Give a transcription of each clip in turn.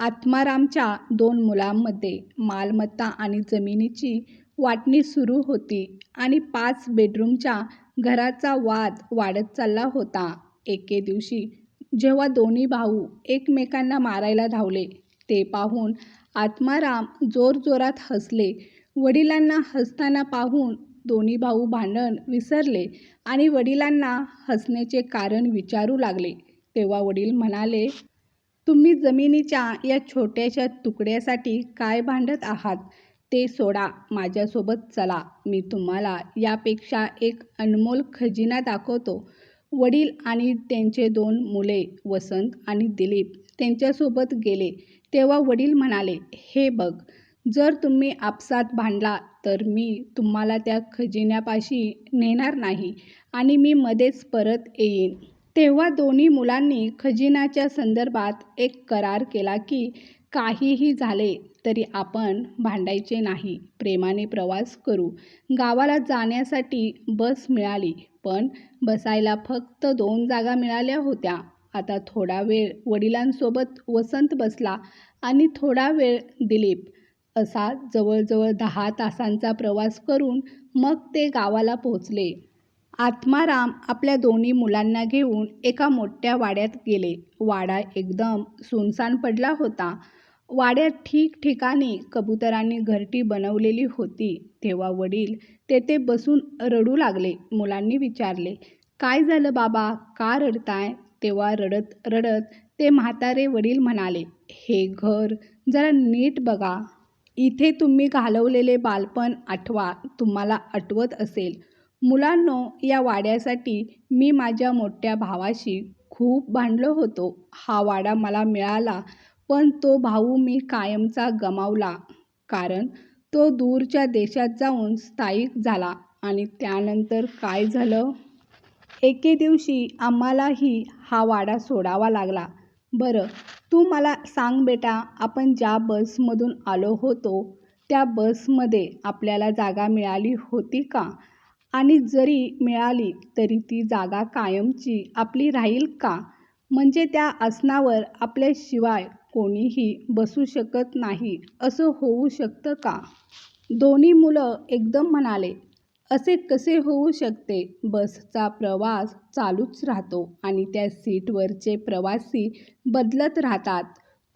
आत्मारामच्या दोन मुलांमध्ये मालमत्ता आणि जमिनीची वाटणी सुरू होती आणि पाच बेडरूमच्या घराचा वाद वाढत चालला होता. एके दिवशी जेव्हा दोन्ही भाऊ एकमेकांना मारायला धावले ते पाहून आत्माराम जोरजोरात हसले. वडिलांना हसताना पाहून दोन्ही भाऊ भांडण विसरले आणि वडिलांना हसण्याचे कारण विचारू लागले. तेव्हा वडील म्हणाले, तुम्ही जमिनीच्या या छोट्याशा तुकड्यासाठी काय भांडत आहात ते सोडा. माझ्यासोबत चला. मी तुम्हाला यापेक्षा एक अनमोल खजिना दाखवतो. वडील आणि त्यांचे दोन मुले वसंत आणि दिलीप त्यांच्यासोबत गेले तेव्हा वडील म्हणाले, हे बघ, जर तुम्ही आपसात भांडला तर मी तुम्हाला त्या खजिन्यापाशी नेणार नाही आणि मी मध्येच परत येईन. तेव्हा दोन्ही मुलांनी खजिन्याच्या संदर्भात एक करार केला की काहीही झाले तरी आपण भांडायचे नाही, प्रेमाने प्रवास करू. गावाला जाण्यासाठी बस मिळाली पण बसायला फक्त दोन जागा मिळाल्या होत्या. आता थोडा वेळ वडिलांसोबत वसंत बसला आणि थोडा वेळ दिलीप. असा जवळजवळ दहा तासांचा प्रवास करून मग ते गावाला पोहोचले. आत्माराम आपल्या दोन्ही मुलांना घेऊन एका मोठ्या वाड्यात गेले. वाडा एकदम सुनसान पडला होता. वाड्यात ठिकठिकाणी कबुतरांनी घरटी बनवलेली होती. तेव्हा वडील तेथे बसून रडू लागले. मुलांनी विचारले, काय झालं बाबा, का रडताय? तेव्हा रडत रडत ते म्हातारे वडील म्हणाले, हे घर जरा नीट बघा. इथे तुम्ही घालवलेले बालपण आठवा. तुम्हाला आठवत असेल. मुलांनो, या वाड्यासाठी मी माझ्या मोठ्या भावाशी खूप भांडलो होतो. हा वाडा मला मिळाला पण तो भाऊ मी कायमचा गमावला. कारण तो दूरच्या देशात जाऊन स्थायिक झाला. आणि त्यानंतर काय झालं? एके दिवशी आम्हालाही हा वाडा सोडावा लागला. बरं, तू मला सांग बेटा, आपण ज्या बसमधून आलो होतो त्या बसमध्ये आपल्याला जागा मिळाली होती का? आणि जरी मिळाली तरी ती जागा कायमची आपली राहील का? म्हणजे त्या आसनावर आपल्याशिवाय कोणीही बसू शकत नाही असं होऊ शकतं का? दोन्ही मुलं एकदम म्हणाले, असे कसे होऊ शकते? बसचा प्रवास चालूच राहतो आणि त्या सीटवरचे प्रवासी बदलत राहतात.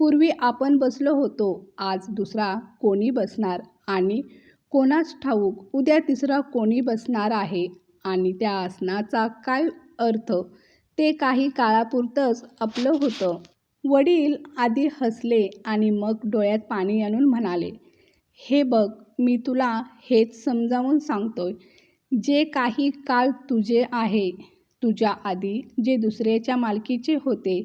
पूर्वी आपण बसलो होतो, आज दुसरा कोणी बसणार आणि कोणास ठाऊक उद्या तिसरा कोणी बसणार आहे आणि त्या आसनाचा काय अर्थ? ते काही काळापुरतंच आपलं होतं. वडील आधी हसले आणि मग डोळ्यात पाणी आणून म्हणाले, हे बघ, मी तुला हेच समजावून सांगतोय. जे काही काळ तुझे आहे, तुझ्या आधी जे दुसऱ्याच्या मालकीचे होते,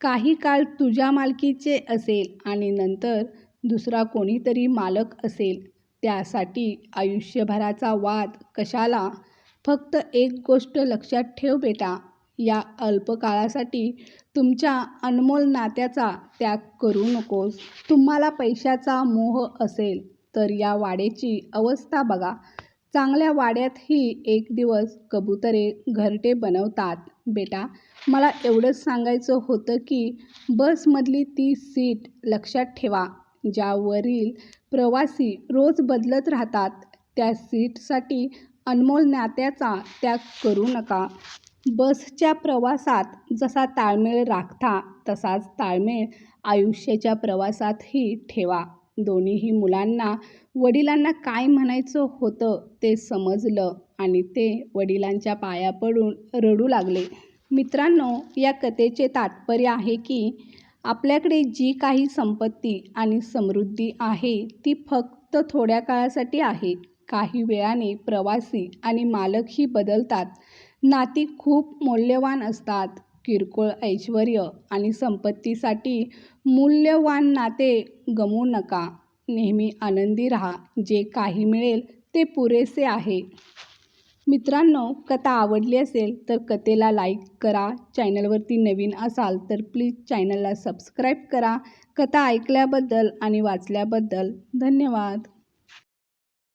काही काळ तुझ्या मालकीचे असेल आणि नंतर दुसरा कोणीतरी मालक असेल. त्यासाठी आयुष्यभराचा वाद कशाला? फक्त एक गोष्ट लक्षात ठेव बेटा, या अल्प काळासाठी तुमच्या अनमोल नात्याचा त्याग करू नकोस. तुम्हाला पैशाचा मोह असेल तर या वाड्याची अवस्था बघा. चांगल्या वाड्यातही एक दिवस कबुतरे घरटे बनवतात. बेटा, मला एवढंच सांगायचं होतं की बसमधली ती सीट लक्षात ठेवा. ज्यावरील प्रवासी रोज बदलत राहतात त्या सीटसाठी अनमोल नात्याचा त्याग करू नका. बसच्या प्रवासात जसा ताळमेळ राखता तसाच ताळमेळ आयुष्याच्या प्रवासातही ठेवा. दोन्ही मुलांना वडिलांना काय म्हणायचं होतं ते समजलं आणि ते वडिलांच्या पाया पडून रडू लागले. मित्रांनो, या कथेचे तात्पर्य आहे की आपल्याकडे जी काही संपत्ती आणि समृद्धी आहे ती फक्त थोड्या काळासाठी आहे. काही वेळाने प्रवासी आणि मालकही बदलतात. नाती खूप मौल्यवान असतात. किरकोळ ऐश्वर्य आणि संपत्तीसाठी मूल्यवान नाते गमवू नका. नेहमी आनंदी राहा. जे काही मिळेल ते पुरेसे आहे. मित्रांनो, कथा आवडली असेल तर कथेला लाईक करा. चॅनलवरती नवीन असाल तर प्लीज चॅनलला सबस्क्राईब करा. कथा ऐकल्याबद्दल आणि वाचल्याबद्दल धन्यवाद.